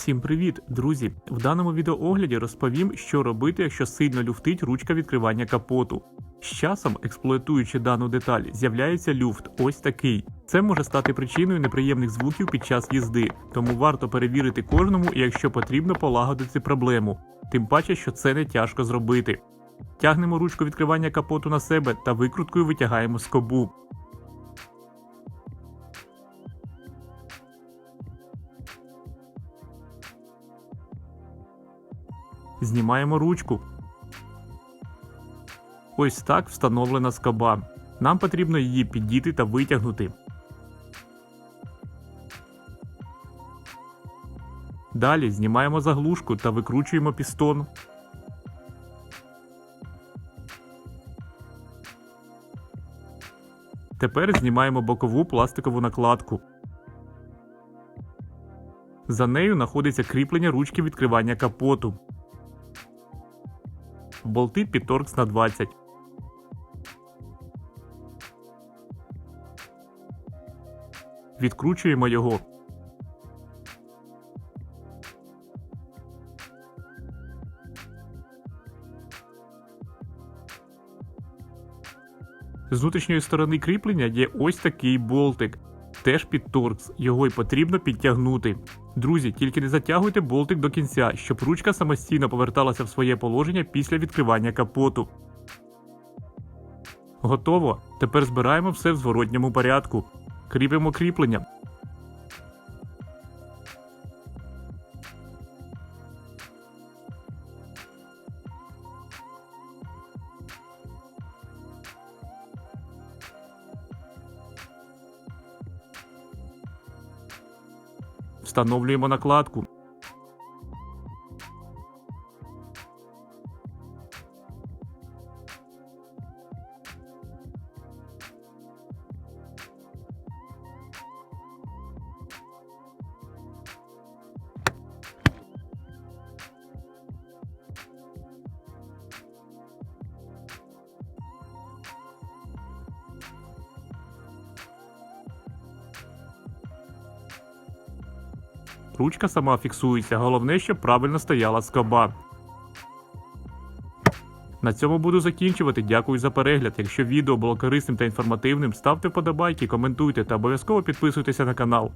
Всім привіт, друзі! В даному відеоогляді розповім, що робити, якщо сильно люфтить ручка відкривання капоту. З часом, експлуатуючи дану деталь, з'являється люфт, ось такий. Це може стати причиною неприємних звуків під час їзди, тому варто перевірити кожному якщо потрібно полагодити проблему. Тим паче, що це не тяжко зробити. Тягнемо ручку відкривання капоту на себе та викруткою витягаємо скобу. Знімаємо ручку. Ось так встановлена скоба. Нам потрібно її піддіти та витягнути. Далі знімаємо заглушку та викручуємо пістон. Тепер знімаємо бокову пластикову накладку. За нею знаходиться кріплення ручки відкривання капоту. Болти під на 20. Відкручуємо його. З внутрішньої сторони кріплення є ось такий болтик. Теж під торкс, його й потрібно підтягнути. Друзі, тільки не затягуйте болтик до кінця, щоб ручка самостійно поверталася в своє положення після відкривання капоту. Готово. Тепер збираємо все в зворотньому порядку. Кріпимо кріплення. Встановлюємо накладку. Ручка сама фіксується, головне, щоб правильно стояла скоба. На цьому буду закінчувати. Дякую за перегляд. Якщо відео було корисним та інформативним, ставте вподобайки, коментуйте та обов'язково підписуйтеся на канал.